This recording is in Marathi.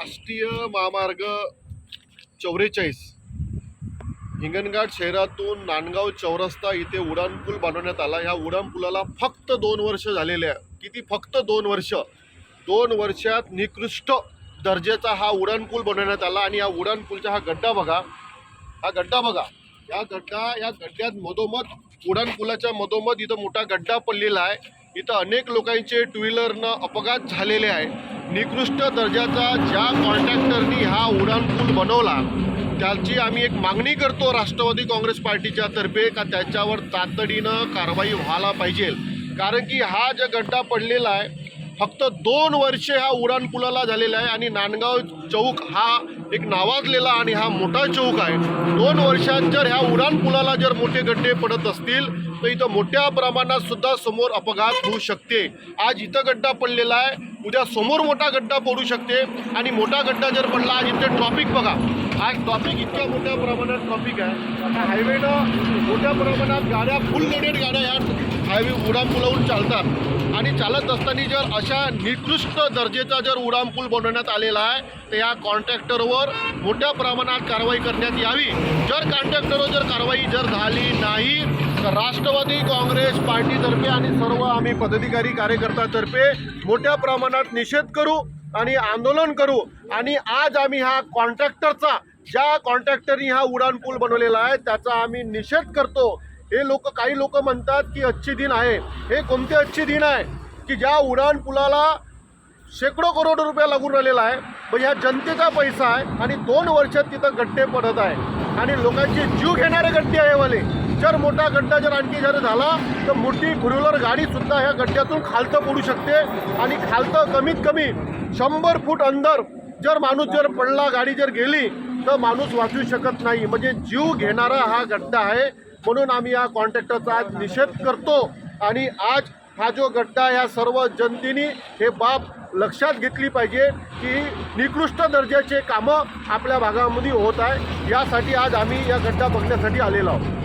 राष्ट्रीय महामार्ग चौवेचाळीस हिंगणघाट शहरातून नांदगाव चौरस्ता इथे उड्डाणपूल बनवण्यात आला. ह्या उड्डाणपुलाला फक्त दोन वर्ष झालेले आहे. किती? फक्त दोन वर्ष. दोन वर्षात निकृष्ट दर्जाचा हा उड्डाणपूल बनवण्यात आला आणि या उड्डाणपूलचा हा गड्डा बघा. हा गड्डा बघा. या गड्डा या गड्ड्यात मधोमध उड्डाणपुलाच्या मधोमध इथं मोठा गड्डा पडलेला आहे. इथं अनेक लोकांचे टू व्हीलरनं अपघात झालेले आहे. निकृष्ट दर्जाचा ज्या कॉन्ट्रॅक्टरनी हा उड्डाणपूल बनवला त्याची आम्ही एक मागणी करतो राष्ट्रवादी काँग्रेस पार्टीच्या तर्फे का त्याच्यावर तातडीनं कारवाई व्हायला पाहिजे. कारण की हा जो गड्डा पडलेला आहे फक्त दोन वर्षे हा उड्डाणपुलाला झालेला आहे आणि नांदगाव चौक हा एक नावाजलेला आणि हा मोठा चौक आहे. दोन वर्षात जर ह्या उड्डाणपुलाला जर मोठे गड्डे पडत असतील तर इथं मोठ्या प्रमाणात सुद्धा समोर अपघात होऊ शकते. आज इथं गड्डा पडलेला आहे उद्या समोर मोठा गड्डा पडू शकते. आणि मोठा गड्डा जर पडला आज इथे ट्रॉफिक बघा. आज ट्रॉफिक इतक्या मोठ्या प्रमाणात ट्रॉफिक आहे. आता हायवेनं मोठ्या प्रमाणात गाड्या फुल लोडेड गाड्या या हायवे उडामपुलावरून चालतात. आणि चालत असताना जर अशा निकृष्ट दर्जेचा जर उडामपूल बनवण्यात आलेला आहे तर या कॉन्ट्रॅक्टरवर मोठ्या प्रमाणात कारवाई करण्यात यावी. जर कॉन्ट्रॅक्टरवर जर कारवाई जर झाली नाही राष्ट्रवादी काँग्रेस पार्टीतर्फे आणि सर्व आम्ही पदाधिकारी कार्यकर्त्यातर्फे मोठ्या प्रमाणात निषेध करू आणि आंदोलन करू. आणि आज आम्ही हा कॉन्ट्रॅक्टरचा ज्या कॉन्ट्रॅक्टरनी हा उड्डाणपूल बनवलेला आहे त्याचा आम्ही निषेध करतो. हे लोक काही लोक म्हणतात की अच्छी दिन आहे. हे कोणते अच्छे दिन आहे? की ज्या उड्डाणपुलाला शेकडो करोड रुपया लागून राहिलेला आहे पण ह्या जनतेचा पैसा आहे आणि दोन वर्षात तिथं गड्डे पडत आहे. आणि लोकांचे जीव घेणारे गड्डे आहे वाले. जर मोठा गड्डा जर आणखी जर झाला तर मोठी फोर व्हीलर गाडीसुद्धा ह्या गड्ड्यातून खालतं पडू शकते. आणि खालतं कमीत कमी शंभर फूट अंदर जर माणूस जर पडला गाडी जर गेली तर माणूस वाचू शकत नाही. म्हणजे जीव घेणारा हा गड्डा आहे. म्हणून आम्ही या कॉन्ट्रॅक्टरचा आज निषेध करतो. आणि आज हा जो गड्डा या सर्व जनतेने हे बाब लक्षात घेतली पाहिजे की निकृष्ट दर्जाचे कामं आपल्या भागामध्ये होत आहे. यासाठी आज आम्ही या गड्डा बघण्यासाठी आलेलो आहोत.